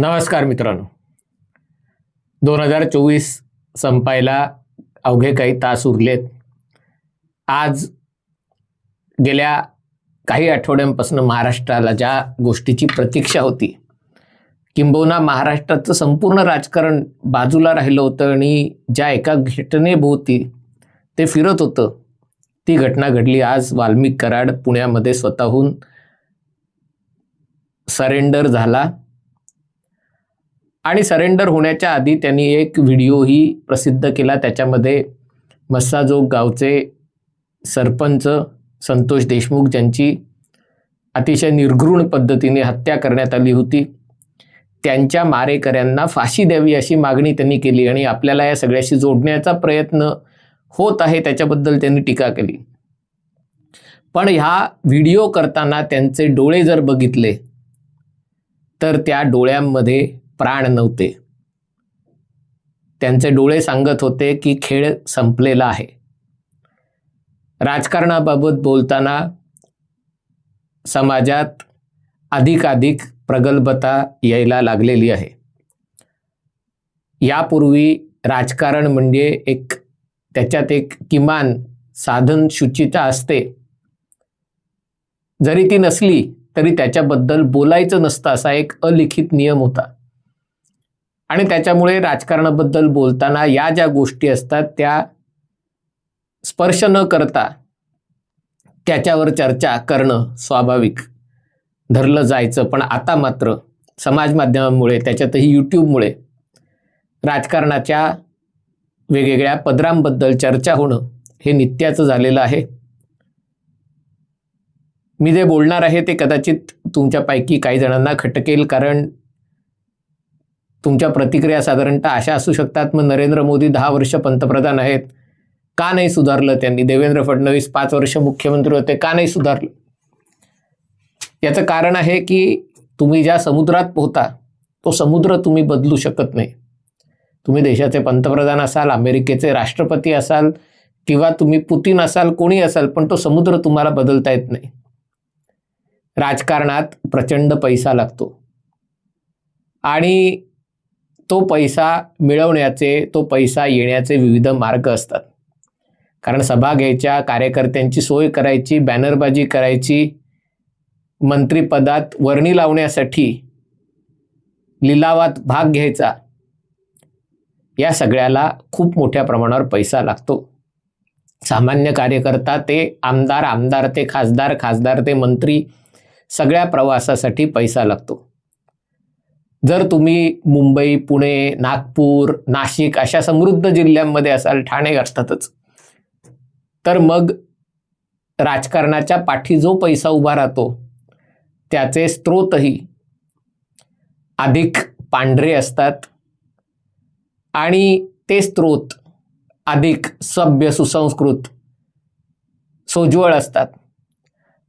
नमस्कार मित्रांनो. दोन हजार चोवीस संपायला अवघे काही तास उरलेत. आज गेल्या काही आठवड्यांपासून महाराष्ट्राला ज्या गोष्टीची प्रतीक्षा होती किंबहुना महाराष्ट्राचं संपूर्ण राजकारण बाजूला राहिलं होतं आणि ज्या एका घटनेभोवती ते फिरत होतं ती घटना घडली आज वाल्मिक कराड पुण्यामध्ये स्वतःहून सरेंडर झाला. आणि सरेंडर होण्याच्या आधी त्यांनी एक व्हिडिओही प्रसिद्ध केला. त्याच्यामध्ये मस्साजोग गावचे सरपंच संतोष देशमुख ज्यांची अतिशय निर्घृण पद्धतीने हत्या करण्यात आली होती. त्यांच्या मारेकऱ्यांना फाशी द्यावी अशी मागणी त्यांनी केली आणि आपल्याला या सगळ्याशी जोडण्याचा प्रयत्न होत आहे त्याच्याबद्दल त्यांनी टीका केली. पण ह्या व्हिडिओ करताना त्यांचे डोळे जर बघितले तर त्या डोळ्यांमध्ये प्राण नव्हते. त्यांचे डोळे सांगत होते की खेळ संपलेला आहे. राजकारणाबाबत बोलताना समाजात अधिकाधिक प्रगल्भता यायला लागलेली आहे. यापूर्वी राजकारण म्हणजे एक त्याच्यात एक किमान साधन शुचिता असते. जरी ती नसली तरी त्याच्याबद्दल बोलायचं नसतं असा एक अलिखित नियम होता. आणि त्याच्यामुळे राजकारणाबद्दल बोलताना या ज्या गोष्टी असतात त्या स्पर्श न करता त्याच्यावर चर्चा करणं स्वाभाविक. धरलं जायचं पण आता मात्र समाज माध्यमांमुळे त्याच्यातही यूट्यूबमुळे राजकारणाच्या वेगवेगळ्या पदरांबद्दल चर्चा होणं हे नित्याचं झालेलं आहे. मी जे बोलणार आहे ते कदाचित तुमच्यापैकी काही जणांना खटकेल कारण तुमच्या प्रतिक्रिया साधारणतः अशा असू शकतात मग नरेंद्र मोदी दहा वर्ष पंतप्रधान आहेत का नाही सुधारलं त्यांनी? देवेंद्र फडणवीस पाच वर्ष मुख्यमंत्री होते का नाही सुधारलं? याचं कारण आहे की तुम्ही ज्या समुद्रात पोहता तो समुद्र तुम्ही बदलू शकत नाही. तुम्ही देशाचे पंतप्रधान असाल अमेरिकेचे राष्ट्रपती असाल किंवा तुम्ही पुतीन असाल कोणी असाल पण तो समुद्र तुम्हाला बदलता येत नाही. राजकारणात प्रचंड पैसा लागतो. आणि तो पैसा मिळवण्याचे तो पैसा येण्याचे विविध मार्ग असतात. कारण सभा घ्यायच्या कार्यकर्त्यांची सोय करायची बॅनरबाजी करायची मंत्रिपदात वर्णी लावण्यासाठी लिलावात भाग घ्यायचा या सगळ्याला खूप मोठ्या प्रमाणावर पैसा लागतो. सामान्य कार्यकर्ता ते आमदार आमदार ते खासदार खासदार ते मंत्री सगळ्या प्रवासासाठी पैसा लागतो. जर तुम्ही मुंबई पुणे नागपूर नाशिक अशा समृद्ध जिल्ह्यांमध्ये असाल ठाणे अर्थातच तर मग राजकारणाच्या पाठी जो पैसा उभा राहतो त्याचे स्रोतही अधिक पांढरे असतात आणि ते स्रोत अधिक सभ्य सुसंस्कृत सोज्वळ असतात.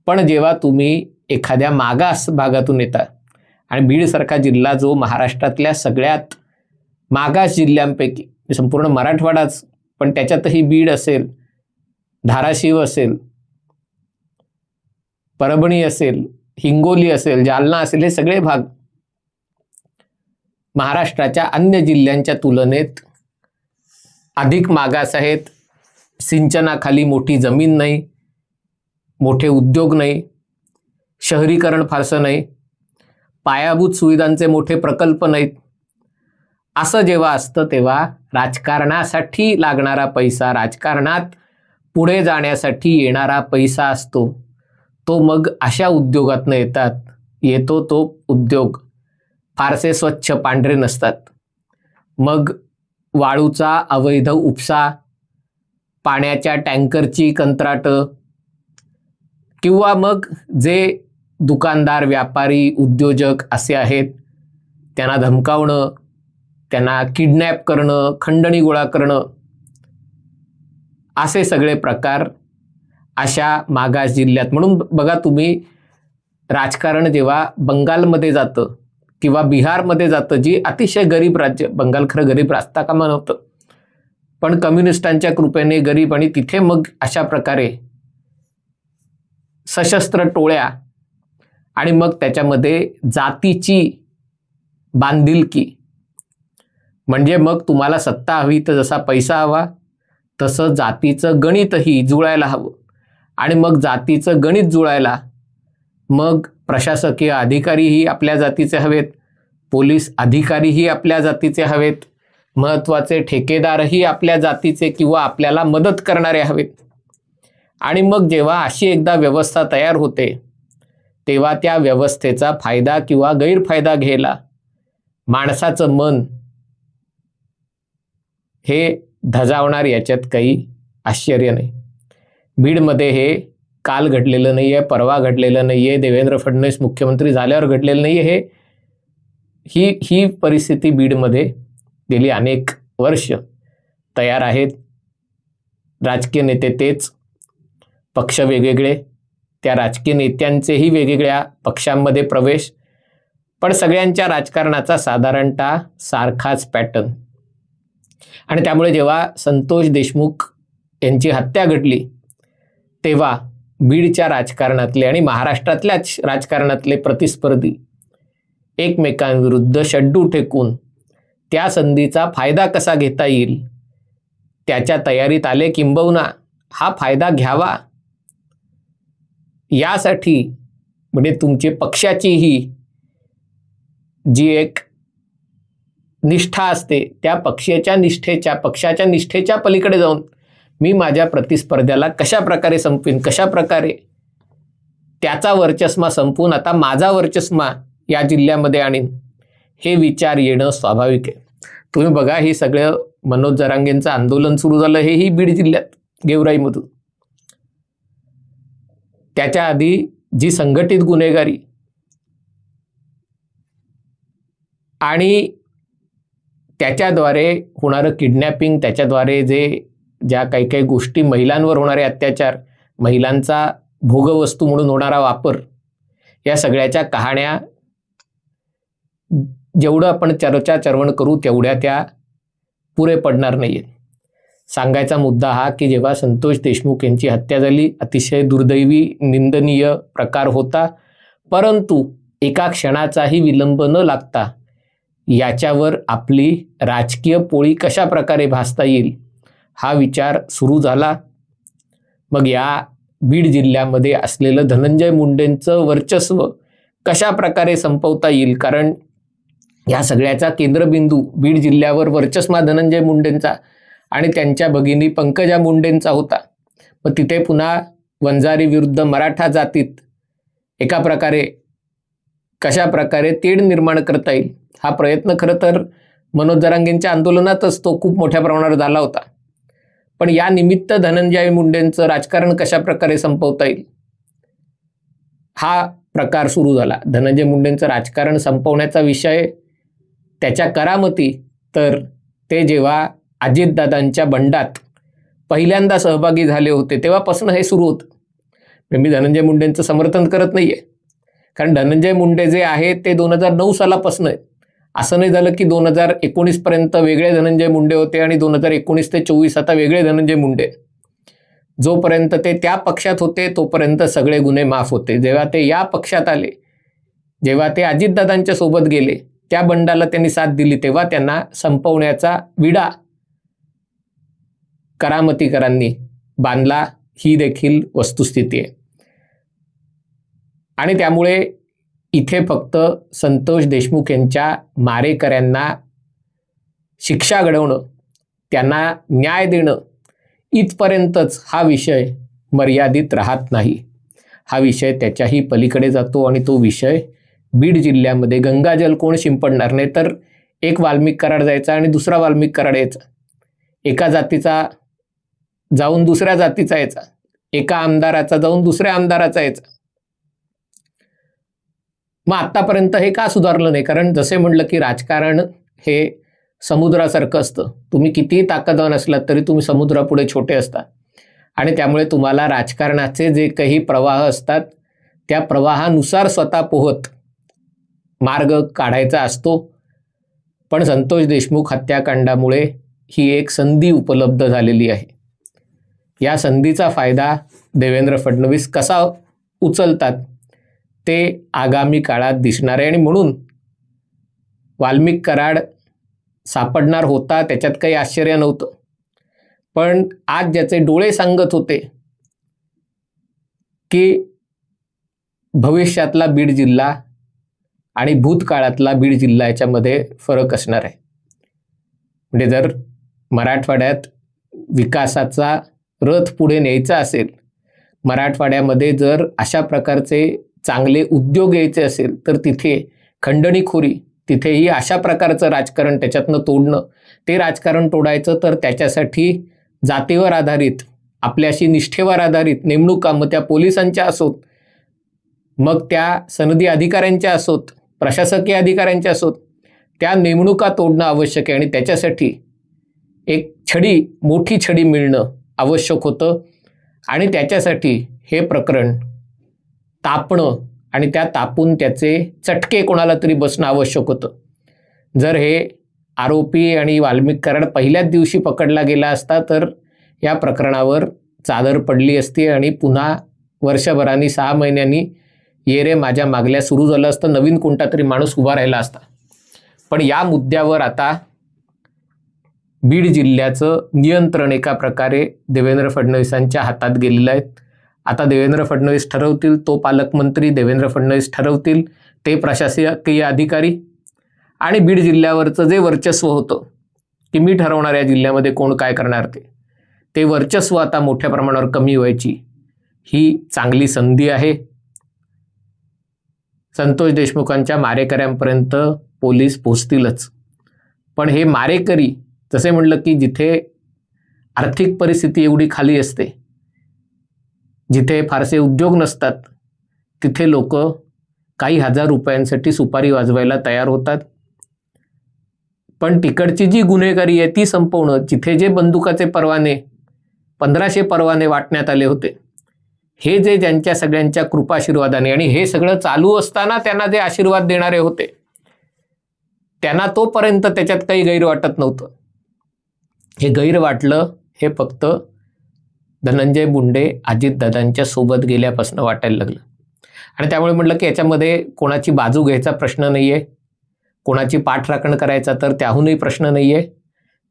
पण जेव्हा तुम्ही एखाद्या मागास भागातून येता आणि बीडसारखा जिल्हा जो महाराष्ट्रातल्या सगळ्यात मागास जिल्ह्यांपैकी म्हणजे संपूर्ण मराठवाडाच पण त्याच्यातही बीड असेल धाराशिव असेल परभणी असेल हिंगोली असेल जालना असेल हे सगळे भाग महाराष्ट्राच्या अन्य जिल्ह्यांच्या तुलनेत अधिक मागास आहेत. सिंचनाखाली मोठी जमीन नाही मोठे उद्योग नाही शहरीकरण फारसं नाही. पायाभूत सुविधांचे मोठे प्रकल्प नाहीत. असं जेव्हा असतं तेव्हा राजकारणासाठी लागणारा पैसा राजकारणात पुढे जाण्यासाठी येणारा पैसा असतो. तो मग अशा उद्योगातनं येतात. येतो तो उद्योग. फारसे स्वच्छ पांढरे नसतात. मग वाळूचा अवैध उपसा पाण्याच्या टँकरची कंत्राटं किंवा मग जे दुकानदार व्यापारी उद्योजक असे आहेत. त्यांना धमकावणं त्यांना किडनॅप करणं खंडणी गोळा करणं असे सगळे प्रकार अशा मागास जिल्ह्यात. म्हणून बघा तुम्ही राजकारण जेव्हा बंगालमध्ये जातं किंवा बिहारमध्ये जातं जी अतिशय गरीब राज्य बंगाल खरं गरीब रास्ता कामा नव्हतं. पण कम्युनिस्टांच्या कृपेने गरीब आणि तिथे मग अशा प्रकारे सशस्त्र टोळ्या आणि मग त्याच्यामध्ये जातीची बांधिलकी. म्हणजे मग तुम्हाला सत्ता हवी तर जसा पैसा हवा तसं जातीचं गणितही जुळायला हवं. आणि मग जातीचं गणित जुळायला मग प्रशासकीय अधिकारीही आपल्या जातीचे हवेत पोलीस अधिकारीही आपल्या जातीचे हवेत महत्त्वाचे ठेकेदारही आपल्या जातीचे किंवा आपल्याला मदत करणारे हवेत. आणि मग जेव्हा अशी एकदा व्यवस्था तयार होते तेव्हा त्या व्यवस्थेचा फायदा किंवा गैरफायदा घ्यायला माणसाचं मन हे धजावणार याच्यात काही आश्चर्य नाही. बीडमध्ये हे काल घडलेलं नाही आहे परवा घडलेलं नाही आहे देवेंद्र फडणवीस मुख्यमंत्री झाल्यावर घडलेलं नाही आहे हे. ही ही परिस्थिती बीडमध्ये गेली अनेक वर्ष तयार आहेत. राजकीय नेते तेच पक्ष वेगवेगळे त्या राजकीय नेत्यांचेही वेगवेगळ्या पक्षांमध्ये प्रवेश पण सगळ्यांच्या राजकारणाचा साधारणतः सारखाच पॅटर्न. आणि त्यामुळे जेव्हा संतोष देशमुख यांची हत्या घडली तेव्हा बीडच्या राजकारणातले आणि महाराष्ट्रातल्याच राजकारणातले प्रतिस्पर्धी एकमेकांविरुद्ध शड्डू ठेकून त्या संधीचा फायदा कसा घेता येईल त्याच्या तयारीत आले किंबहुना हा फायदा घ्यावा यासाठी म्हणजे तुमची पक्षाचीही जी एक निष्ठा असते त्या पक्षाच्या निष्ठेच्या पक्षाच्या निष्ठेच्या पलीकडे जाऊन मी माझ्या प्रतिस्पर्ध्याला कशा प्रकारे संपवीन कशा प्रकारे त्याचा वर्चस्मा संपवून आता माझा वर्चस्मा या जिल्ह्यामध्ये आणीन हे विचार येणं स्वाभाविक आहे. तुम्ही बघा हे सगळं मनोज जरांगेंचं आंदोलन सुरू झालं हेही बीड जिल्ह्यात गेवराईमधून. त्याच्या आधी जी संघटित गुन्हेगारी आणि त्याच्याद्वारे होणारं किडनॅपिंग त्याच्याद्वारे जे ज्या काही काही गोष्टी महिलांवर होणारे अत्याचार महिलांचा भोगवस्तू म्हणून होणारा वापर या सगळ्याच्या कहाण्या जेवढं आपण चर्चा चरवण करू तेवढ्या त्या पुरे पडणार नाही आहेत सांगायचा मुद्दा हा की जेव्हा संतोष देशमुख यांची हत्या झाली अतिशय दुर्दैवी निंदनीय प्रकार होता. परंतु एका क्षणाचाही विलंब न लागता याच्यावर आपली राजकीय पोळी कशा प्रकारे भासता येईल हा विचार सुरू झाला. मग या बीड जिल्ह्यामध्ये असलेलं धनंजय मुंडेंचं वर्चस्व कशा प्रकारे संपवता येईल? कारण या सगळ्याचा केंद्रबिंदू बीड जिल्ह्यावर वर्चस्मा धनंजय मुंडेंचा आणि त्यांच्या भगिनी पंकजा मुंडेंचा होता. मग तिथे पुन्हा वंजारी विरुद्ध मराठा जातीत एका प्रकारे कशा प्रकारे तेढ निर्माण करता येईल? हा प्रयत्न खरं तर मनोज जरांगेंच्या आंदोलनातच तो खूप मोठ्या प्रमाणावर झाला होता. पण या निमित्त धनंजय मुंडेंचं राजकारण कशा प्रकारे संपवता येईल? हा प्रकार सुरू झाला. धनंजय मुंडेंचं राजकारण संपवण्याचा विषय त्याच्या करामती तर ते जेव्हा अजितदादांच्या बंडात पहिल्यांदा सहभागी झाले होते तेव्हापासून हे सुरू होतं. मी धनंजय मुंडेंचं समर्थन करत नाही आहे कारण धनंजय मुंडे जे आहे ते दोन हजार नऊ सालापासून आहेत. असं नाही झालं की दोन हजार एकोणीसपर्यंत वेगळे धनंजय मुंडे होते आणि दोन हजार एकोणीस ते चोवीस आता वेगळे धनंजय मुंडे. जोपर्यंत ते त्या पक्षात होते तोपर्यंत सगळे गुन्हे माफ होते. जेव्हा ते या पक्षात आले जेव्हा ते अजितदादांच्या सोबत गेले त्या बंडाला त्यांनी साथ दिली तेव्हा त्यांना संपवण्याचा विडा करामतीकरांनी बांधला ही देखील वस्तुस्थिती आहे. आणि त्यामुळे इथे फक्त संतोष देशमुख यांच्या मारेकऱ्यांना शिक्षा घडवणं त्यांना न्याय देणं इथपर्यंतच हा विषय मर्यादित राहत नाही. हा विषय त्याच्याही पलीकडे जातो आणि तो विषय बीड जिल्ह्यामध्ये गंगाजल कोण शिंपडणार नाही तर एक वाल्मिक कराड जायचा आणि दुसरा वाल्मिक कराड यायचा. एका जातीचा जाऊन दुसऱ्या जातीचा यायचा. एका आमदाराचा जाऊन दुसऱ्या आमदाराचा यायचा. मग आत्तापर्यंत हे का सुधारलं नाही? कारण जसे म्हटलं की राजकारण हे समुद्रासारखं असतं. तुम्ही कितीही ताकदवान असलात तरी तुम्ही समुद्रापुढे छोटे असता. आणि त्यामुळे तुम्हाला राजकारणाचे जे काही प्रवाह असतात त्या प्रवाहानुसार स्वतः पोहत मार्ग काढायचा असतो. पण संतोष देशमुख हत्याकांडामुळे ही एक संधी उपलब्ध झालेली आहे. या संधीचा फायदा देवेंद्र फडणवीस कसा उचलतात ते आगामी काळात दिसणार आहे. आणि म्हणून वाल्मिक कराड सापडणार होता त्याच्यात काही आश्चर्य नव्हतं. पण आज ज्याचे डोळे सांगत होते की भविष्यातला बीड जिल्हा आणि भूतकाळातला बीड जिल्हा याच्यामध्ये फरक असणार आहे. म्हणजे जर मराठवाड्यात विकासाचा रथ पुढे न्यायचा असेल मराठवाड्यामध्ये जर अशा प्रकारचे चांगले उद्योग यायचे असेल तर तिथे खंडणीखोरी तिथेही अशा प्रकारचं राजकारण त्याच्यातनं तोडणं ते राजकारण तोडायचं तर त्याच्यासाठी जातीवर आधारित आपल्याशी निष्ठेवर आधारित नेमणुका मग त्या पोलिसांच्या असोत मग त्या सनदी अधिकाऱ्यांच्या असोत प्रशासकीय अधिकाऱ्यांच्या असोत त्या नेमणुका तोडणं आवश्यक आहे आणि त्याच्यासाठी एक छडी मोठी छडी मिळणं आवश्यक होतं. आणि त्याच्यासाठी हे प्रकरण तापणं आणि त्या तापून त्याचे चटके कोणाला तरी बसणं आवश्यक होतं. जर हे आरोपी आणि वाल्मिक कराड पहिल्याच दिवशी पकडला गेला असता तर या प्रकरणावर चादर पडली असती आणि पुन्हा वर्षभराने सहा महिन्यांनी ये रे माझ्या मागल्या सुरू झालं असतं. नवीन कोणता तरी माणूस उभा राहिला असता. पण या मुद्द्यावर आता बीड जिल्ह्याचं नियंत्रण एका प्रकारे देवेंद्र फडणवीसांच्या हातात गेलेलं आहे. आता देवेंद्र फडणवीस ठरवतील तो पालकमंत्री देवेंद्र फडणवीस ठरवतील ते प्रशासकीय अधिकारी. आणि बीड जिल्ह्यावरचं जे वर्चस्व होतं की मी ठरवणार या जिल्ह्यामध्ये कोण काय करणार ते ते वर्चस्व आता मोठ्या प्रमाणावर कमी व्हायची ही चांगली संधी आहे. संतोष देशमुखांच्या मारेकऱ्यांपर्यंत पोलीस पोचतीलच पण हे मारेकरी जसे म्हटलं की जिथे आर्थिक परिस्थिती एवढी खाली असते जिथे फारसे उद्योग नसतात तिथे लोक काही हजार रुपयांसाठी सुपारी वाजवायला तयार होतात. पण तिकडची जी गुन्हेगारी आहे ती संपवणं जिथे जे बंदुकाचे परवाने पंधराशे परवाने वाटण्यात आले होते हे जे ज्यांच्या सगळ्यांच्या कृपाशीर्वादाने आणि हे सगळं चालू असताना त्यांना जे आशीर्वाद देणारे होते त्यांना तोपर्यंत त्याच्यात काही गैर वाटत नव्हतं. हे गैर वाटलं हे फक्त धनंजय मुंडे अजितदादांच्या सोबत गेल्यापासून वाटायला लागलं. आणि त्यामुळे म्हटलं की याच्यामध्ये कोणाची बाजू घ्यायचा प्रश्न नाही आहे कोणाची पाठराखण करायचा तर त्याहूनही प्रश्न नाही आहे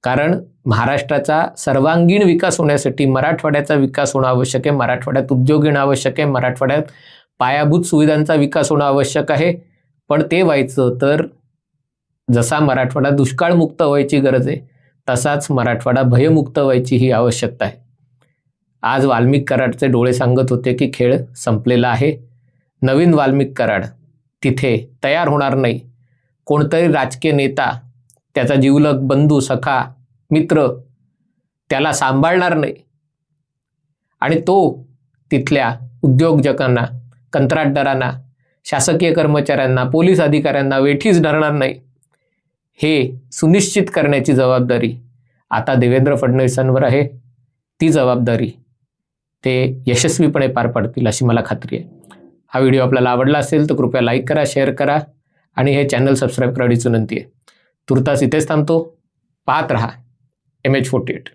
कारण महाराष्ट्राचा सर्वांगीण विकास होण्यासाठी मराठवाड्याचा विकास होणं आवश्यक आहे. मराठवाड्यात उद्योग येणं आवश्यक आहे. मराठवाड्यात पायाभूत सुविधांचा विकास होणं आवश्यक आहे. पण ते व्हायचं तर जसा मराठवाडा दुष्काळमुक्त व्हायची गरज आहे तसाच मराठवाडा भयमुक्त व्हायची ही आवश्यकता आहे. आज वाल्मिक कराडचे डोळे सांगत होते की खेळ संपलेला आहे. नवीन वाल्मिक कराड तिथे तयार होणार नाही. कोणतरी राजकीय नेता त्याचा जीवलग बंधू सखा मित्र त्याला सांभाळणार नाही. आणि तो तिथल्या उद्योजकांना कंत्राटदारांना शासकीय कर्मचाऱ्यांना पोलीस अधिकाऱ्यांना वेठीच धरणार नाही. हे सुनिश्चित करण्याची जबाबदारी आता देवेंद्र फडणवीसांवर आहे. ती जबाबदारी ते यशस्वीपणे पार पाडतील अशी मला खात्री आहे. हा व्हिडिओ आपल्याला आवडला असेल तर कृपया लाईक करा शेअर करा आणि हे चॅनल सबस्क्राईब करण्याची विनंती आहे. तुर्तास इथेच थांबतो. पाहत रहा. M H forty eight